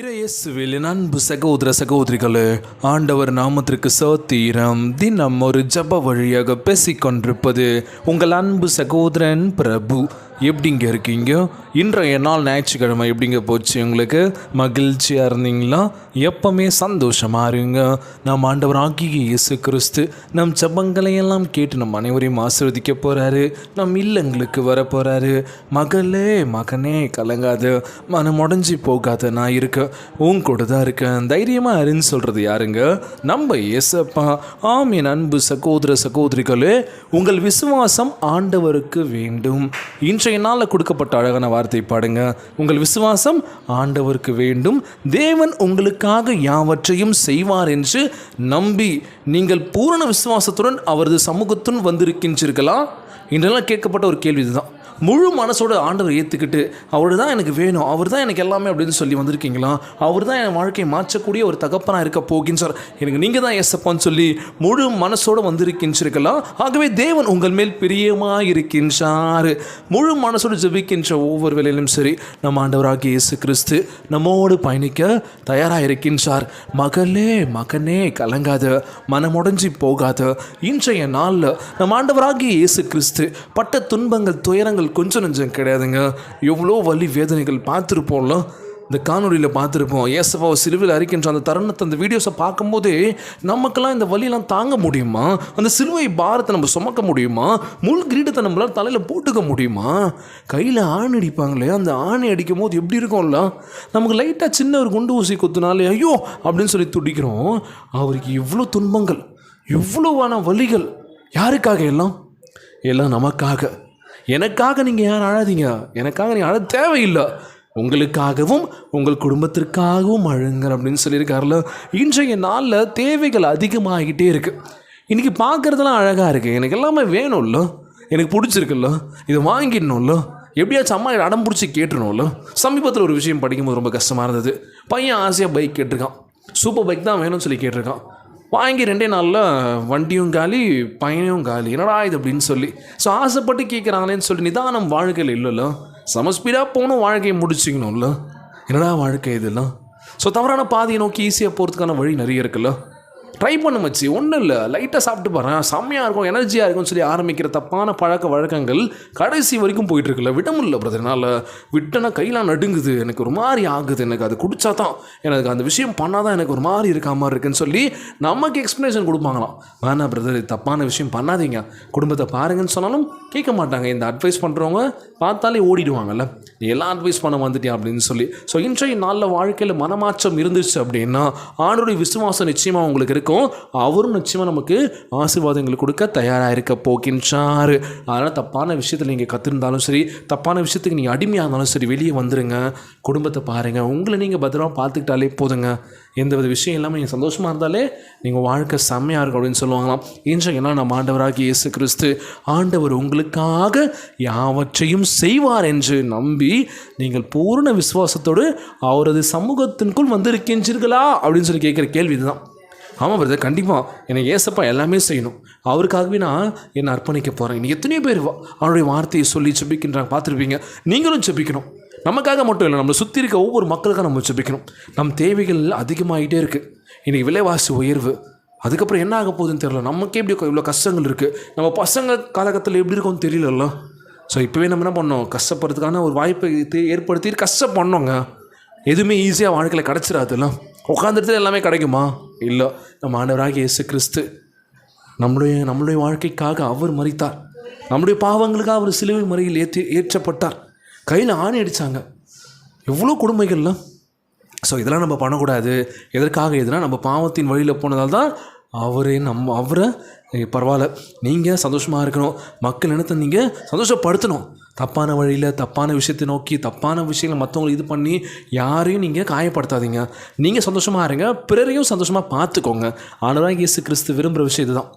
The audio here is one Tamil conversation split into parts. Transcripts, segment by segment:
இறையேசுவில் அன்பு சகோதர சகோதரிகளே ஆண்டவர் நாமத்திற்கு சோத்திரம். தினம் ஒரு ஜப வழியாக பேசிக்கொண்டிருப்பது உங்கள் அன்பு சகோதரன் பிரபு. எப்படிங்க இருக்கீங்க? இன்றைய நாள் ஞாயிற்றுக்கிழமை எப்படிங்க போச்சு உங்களுக்கு? மகிழ்ச்சியாக இருந்தீங்களா? எப்பவுமே சந்தோஷமாக இருங்க. நம் ஆண்டவர் ஆகிய இயேசு கிறிஸ்து நம் ஜபங்களையெல்லாம் கேட்டு நம் அனைவரையும் ஆசிர்வதிக்க போகிறாரு நம் இல்லங்களுக்கு வர போகிறாரு மகளே மகனே கலங்காது மனம் உடஞ்சி போகாத நான் இருக்க. உன் கூட தான் இருக்கேன். தைரியமாக இருன்னு சொல்கிறது யாருங்க? நம்ம இயேசப்பா. ஆம் என் அன்பு சகோதர சகோதரிகளே உங்கள் விசுவாசம் ஆண்டவருக்கு வேண்டும். இன்றைய நாளில் கொடுக்கப்பட்ட அழகான வார்த்தை பாடுங்க. உங்கள் விசுவாசம் ஆண்டவருக்கு வேண்டும். தேவன் உங்களுக்காக யாவற்றையும் செய்வார் என்று நம்பி நீங்கள் பூரண விசுவாசத்துடன் அவரது சமூகத்துடன் வந்திருக்கின்றீர்களா? இன்றெல்லாம் கேட்கப்பட்ட ஒரு கேள்வி இதுதான் முழு மனசோட ஆண்டவர் ஏற்றுக்கிட்டு அவர் தான் எனக்கு வேணும் அவர் தான் எனக்கு எல்லாமே அப்படின்னு சொல்லி வந்திருக்கீங்களா? அவர் தான் என் வாழ்க்கையை மாற்றக்கூடிய ஒரு தகப்பனாக இருக்க போகின்றார் எனக்கு நீங்கள் தான் ஏசப்பான்னு சொல்லி முழு மனசோடு வந்திருக்கின்றீர்களா? ஆகவே தேவன் உங்கள் மேல் பிரியமாக இருக்கின்றார் முழு மனசோடு ஜபிக்கின்ற ஒவ்வொரு வேலையிலும் சரி நம்ம ஆண்டவராக இயேசு கிறிஸ்து நம்மோடு பயணிக்க தயாராக இருக்கின்றார் மகளே மகனே கலங்காத மனமுடைஞ்சி போகாத இன்றைய நாளில் நம்ம ஆண்டவராகிய இயேசு கிறிஸ்து பட்ட துன்பங்கள் துயரங்கள் கொஞ்சம் நஞ்சம் கிடையாதுங்க. எவ்வளோ வலி வேதனைகள் பார்த்துருப்போம்ல. இந்த காணொலியில் பார்த்துருப்போம். ஏசப்பாவை சிலுவையில் அறிக்கின்ற அந்த தருணத்தை அந்த வீடியோஸை பார்க்கும்போதே நமக்கெல்லாம் இந்த வலியெல்லாம் தாங்க முடியுமா? அந்த சிலுவை பாரத்தை நம்ம சுமக்க முடியுமா? முள் கிரீடத்தை நம்மளால் தலையில் போட்டுக்க முடியுமா? கையில் ஆணி அடிப்பாங்களே அந்த ஆணி அடிக்கும் போது எப்படி இருக்கும்ல? நமக்கு லைட்டாக சின்ன ஒரு குண்டு ஊசி குத்துனாலே ஐயோ! அப்படின்னு சொல்லி துடிக்கிறோம். அவருக்கு இவ்வளோ துன்பங்கள் இவ்வளோவான வலிகள். யாருக்காக எல்லாம்? எல்லாம் நமக்காக. எனக்காக நீங்கள் யாரும் அழாதீங்க? எனக்காக நீங்கள் அழ தேவையில்லை. உங்களுக்காகவும் உங்கள் குடும்பத்திற்காகவும் அழுங்கள் அப்படின்னு சொல்லியிருக்காருல இன்றைய நாளில் தேவைகள் அதிகமாகிட்டே இருக்குது இன்றைக்கி பார்க்குறதுலாம் அழகாக இருக்குது எனக்கு எல்லாமே வேணும்ல. எனக்கு பிடிச்சிருக்குல்ல. இதை வாங்கிடணும்ல. எப்படியாச்சும் அம்மா அடம் பிடிச்சி கேட்டுருணும்ல சமீபத்தில் ஒரு விஷயம் படிக்கும்போது ரொம்ப கஷ்டமாக இருந்தது. பையன் ஆசையாக பைக் கேட்டிருக்கான். சூப்பர் பைக் தான் வேணும்னு சொல்லி கேட்டிருக்கான். வாங்கி ரெண்டே நாளில் வண்டியும் காலி பையனும் காலி. என்னடா இது அப்படின்னு சொல்லி. ஸோ ஆசைப்பட்டு கேட்குறாங்களேன்னு சொல்லி நிதானம் வாழ்க்கையில் இல்லைல்ல? சமஸ்பீடாக போகணும் வாழ்க்கையை முடிச்சிக்கணும்ல? என்னடா வாழ்க்கை இதெல்லாம் ஸோ தவறான பாதையை நோக்கி ஈஸியாக போகிறதுக்கான வழி நிறைய இருக்குல்ல? ட்ரை பண்ண மச்சி. ஒன்றும் இல்லை. லைட்டாக சாப்பிட்டு பாறேன் செம்மையாக இருக்கும் எனர்ஜியாக இருக்கும்னு சொல்லி ஆரம்பிக்கிற தப்பான பழக்க வழக்கங்கள் கடைசி வரைக்கும் போயிட்டுருக்குல்ல விட முடியல பிரதர் என்னால் விட்டனா கையெல்லாம் நடுங்குது. எனக்கு ஒரு மாதிரி ஆகுது. எனக்கு அது குடிச்சா தான். எனக்கு அந்த விஷயம் பண்ணால் தான் எனக்கு ஒரு மாதிரி இருக்கா மாதிரி இருக்குன்னு சொல்லி நமக்கு எக்ஸ்ப்ளனேஷன் கொடுப்பாங்களாம். வேணாம் பிரதர் தப்பான விஷயம் பண்ணாதீங்க. குடும்பத்தை பாருங்கன்னு சொன்னாலும் கேட்க மாட்டாங்க. இந்த அட்வைஸ் பண்ணுறவங்க பார்த்தாலே ஓடிடுவாங்கல்ல. எல்லாம் அட்வைஸ் பண்ண வந்துட்டியா அப்படின்னு சொல்லி. ஸோ இன்றைய நாளில் வாழ்க்கையில் மனமாற்றம் இருந்துச்சு அப்படின்னா ஆணுடைய விசுவாசம் நிச்சயமாக உங்களுக்கு இருக்கும். அவரும் நிச்சயமாக நமக்கு ஆசீர்வாதங்கள் கொடுக்க தயாராக இருக்க போகின்றார். அதனால் தப்பான விஷயத்தில் நீங்கள் கற்றுருந்தாலும் சரி தப்பான விஷயத்துக்கு நீங்கள் அடிமையாக இருந்தாலும் சரி வெளியே வந்துடுங்க குடும்பத்தை பாருங்கள் உங்களை நீங்கள் பத்திரமா பார்த்துக்கிட்டாலே போதுங்க. எந்த வித விஷயம் இல்லாமல் நீங்கள் சந்தோஷமாக இருந்தாலே நீங்கள் வாழ்க்கை செம்மையாக இருக்கும் அப்படின்னு சொல்லுவாங்களாம். இன்றைக்கு என்ன நம்ம ஆண்டவராக இயேசு கிறிஸ்து ஆண்டவர் உங்களுக்காக யாவற்றையும் செய்வார் என்று நம்பி நீங்கள் பூரண விசுவாசத்தோடு அவரது சமூகத்திற்குள் வந்திருக்கின்றீர்களா அப்படின்னு சொல்லி கேட்குற கேள்வி இதுதான் ஆமாம் பிரதர் கண்டிப்பாக என்னை ஏசப்பா எல்லாமே செய்யணும். அவருக்காகவே நான் என்னை அர்ப்பணிக்க போகிறேன் இன்னைக்கு எத்தனையோ பேர் வா- அவருடைய வார்த்தையை சொல்லி செபிக்கின்றாங்க பார்த்துருப்பீங்க. நீங்களும் செபிக்கணும் நமக்காக மட்டும் இல்லை நம்மளை சுற்றி இருக்க ஒவ்வொரு மக்களுக்காக நம்ம செபிக்கணும் நம் தேவைகள் அதிகமாகிட்டே இருக்குது இன்றைக்கி விலைவாசி உயர்வு. அதுக்கப்புறம் என்ன ஆக போகுதுன்னு தெரியல. நமக்கே எப்படி இவ்வளோ கஷ்டங்கள் இருக்குது நம்ம பசங்க காலகட்டத்தில் எப்படி இருக்கும்னு தெரியலல்ல. ஸோ இப்போவே நம்ம என்ன பண்ணோம்? கஷ்டப்படுறதுக்கான ஒரு வாய்ப்பை ஏற்படுத்தி கஷ்டப்பண்ணோங்க எதுவுமே ஈஸியாக வாழ்க்கையில் கிடச்சிடாதுல்ல உட்காந்துட்டு எல்லாமே கிடைக்குமா? இல்லை நம்ம ஆண்டவராகிய இயேசு கிறிஸ்து நம்முடைய நம்மளுடைய வாழ்க்கைக்காக அவர் மறித்தார் நம்முடைய பாவங்களுக்காக அவர் சிலுவை முறையில் ஏற்றி ஏற்றப்பட்டார். கையில் ஆணி அடித்தாங்க எவ்வளோ கொடுமைகள்லாம். ஸோ இதெல்லாம் நம்ம பண்ணக்கூடாது. எதற்காக? எதுனா நம்ம பாவத்தின் வழியில் போனதால் தான் அவரே நம்ம அவரை பரவாயில்ல. நீங்கள் சந்தோஷமாக இருக்கணும். மக்கள் இனத்தை நீங்கள் சந்தோஷப்படுத்தணும். தப்பான வழியில் தப்பான விஷயத்தை நோக்கி தப்பான விஷயங்களை மற்றவங்களை இது பண்ணி யாரையும் நீங்கள் காயப்படுத்தாதீங்க. நீங்கள் சந்தோஷமாக இருங்க பிறரையும் சந்தோஷமாக பார்த்துக்கோங்க. ஆனால் இயேசு கிறிஸ்து விரும்புகிற விஷயம் இதுதான்.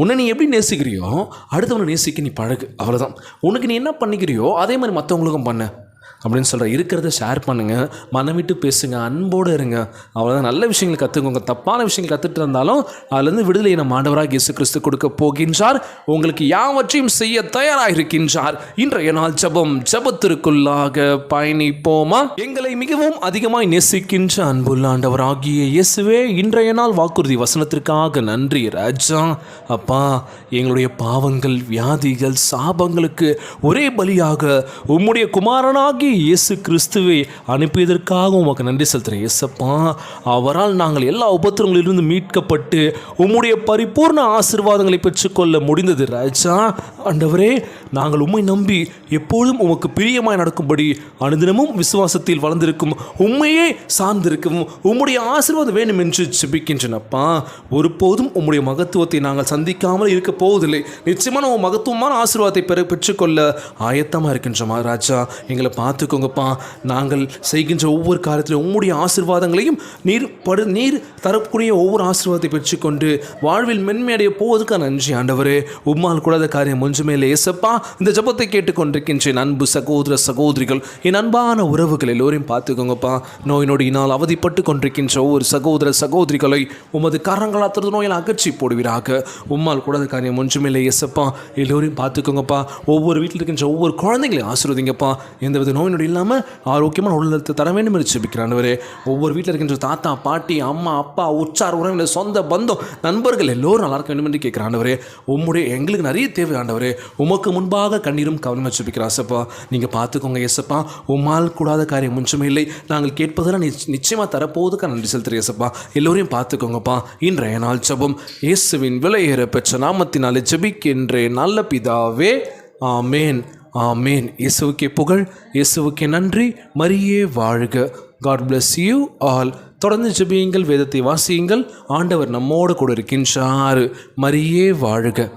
உன்னை நீ எப்படி நேசிக்கிறியோ அடுத்தவனை நேசிக்க நீ பழகு. அவ்வளோதான் உனக்கு நீ என்ன பண்ணிக்கிறியோ அதே மாதிரி மற்றவங்களுக்கும் பண்ண. அப்படின்னு சொல்கிற இருக்கிறத ஷேர் பண்ணுங்கள் மனம் விட்டு பேசுங்க அன்போடு இருங்க. அவ்வளோதான் நல்ல விஷயங்களை கற்றுக்கோங்க தப்பான விஷயங்கள் கற்றுட்டு இருந்தாலும் அதுலேருந்து விடுதலை நம்ம ஆண்டவராக இயேசு கிறிஸ்து கொடுக்க போகின்றார். உங்களுக்கு யாவற்றையும் செய்ய தயாராக இருக்கின்றார் இன்றைய நாள் ஜெபம் ஜெபத்திற்குள்ளாக பயணிப்போமா? எங்களை மிகவும் அதிகமாய் நேசிக்கின்ற அன்புள்ள ஆண்டவராகிய இயேசுவே இன்றைய நாள் வாக்குறுதி வசனத்திற்காக நன்றி ராஜா. அப்பா எங்களுடைய பாவங்கள் வியாதிகள் சாபங்களுக்கு ஒரே பலியாக உம்முடைய குமாரனாகி இயேசு கிறிஸ்துவை அனுப்பியதற்காக உமக்கு நன்றி செலுத்துகிறேன். இயேசப்பா அவரால் நாங்கள் எல்லா உபத்திரங்களிலிருந்து மீட்கப்பட்டு உம்முடைய பரிபூர்ண ஆசிர்வாதங்களை பெற்றுக்கொள்ள முடிந்தது. ராஜா ஆண்டவரே நாங்கள் உம்மை நம்பி எப்பொழுதும் உமக்கு பிரியமாய் நடக்கும்படி அனுதினமும் விசுவாசத்தில் வளர்ந்திருக்கும் உண்மையே சார்ந்திருக்கும் உம்முடைய ஆசிர்வாதம் வேண்டும் என்று செபிக்கின்றனப்பா ஒருபோதும் உம்முடைய மகத்துவத்தை நாங்கள் சந்திக்காமல் இருக்க போவதில்லை. நிச்சயமான உன் மகத்துவமான ஆசீர்வாதத்தை பெற பெற்றுக்கொள்ள ஆயத்தமாக இருக்கின்றோமா ராஜா? எங்களை பார்த்து பார்த்துக்கோங்கப்பா நாங்கள் செய்கின்ற ஒவ்வொரு காலத்திலும் உம்முடைய ஆசீர்வாதங்களையும் நீர் படு நீர் தரக்கூடிய ஒவ்வொரு ஆசீர்வாதத்தை பெற்றுக்கொண்டு வாழ்வில் மென்மையடைய போவதற்காக நன்றி ஆண்டவரே. உம்மால் கூடாத காரியம் ஒன்றுமே இல்லை ஏசப்பா. இந்த ஜெபத்தை கேட்டுக்கொண்டிருக்கின்றேன். அன்பு சகோதர சகோதரிகள் என் அன்பான உறவுகள் எல்லோரையும் பார்த்துக்கோங்கப்பா. நோய் நொடியினால் அவதிப்பட்டு கொண்டிருக்கின்ற ஒவ்வொரு சகோதர சகோதரிகளை உமது கரங்களால் தொழுது நோயில் அகற்றி போடுவீராக. உம்மால் கூடாத காரியம் ஒன்றுமில்லை எஸ்அப்பா எல்லோரையும் பார்த்துக்கோங்கப்பா. ஒவ்வொரு வீட்டில் இருக்கின்ற ஒவ்வொரு குழந்தைங்களையும் ஆசீர்வதிங்கப்பா. எந்தவித நோய் நொடி இல்லாமல் ஆரோக்கியமான உள்ளத்தை தர வேண்டும் என்று செபிக்கிறாண்டவரே ஒவ்வொரு வீட்டில் இருக்கின்ற தாத்தா பாட்டி அம்மா அப்பா உற்றார் உறவினர் சொந்த பந்தம் நண்பர்கள் எல்லோரும் நல்லா இருக்க வேண்டும் என்று கேட்குறாண்டவரே உம்முடைய எங்களுக்கு நிறைய தேவை ஆண்டவரே. உமக்கு முன்பாக கண்ணீரும் கவனம் செபிக்கிறா சப்பா நீங்கள் பார்த்துக்கோங்க எசப்பா உம்மால் கூடாத காரியம் ஒன்றுமே இல்லை. நாங்கள் கேட்பதெல்லாம் நிச்சயமாக தரப்போவதுக்கு நன்றி செலுத்துகிறேன் எசப்பா எல்லோரையும் பார்த்துக்கோங்கப்பா. இன்றைய நாள் ஜெபம் இயேசுவின் விலையேற பெற்ற நாமத்தினாலே ஜெபிக்கின்றேன். நல்ல பிதாவே ஆமேன். ஆமீன். இயேசுவுக்கே புகழ் இயேசுவுக்கே நன்றி. மரியே வாழ்க. காட் பிளஸ் யூ ஆல் தொடர்ந்து ஜெபியுங்கள் வேதத்தை வாசியுங்கள். ஆண்டவர் நம்மோடு கூட இருக்கின்றார். மரியே வாழ்க.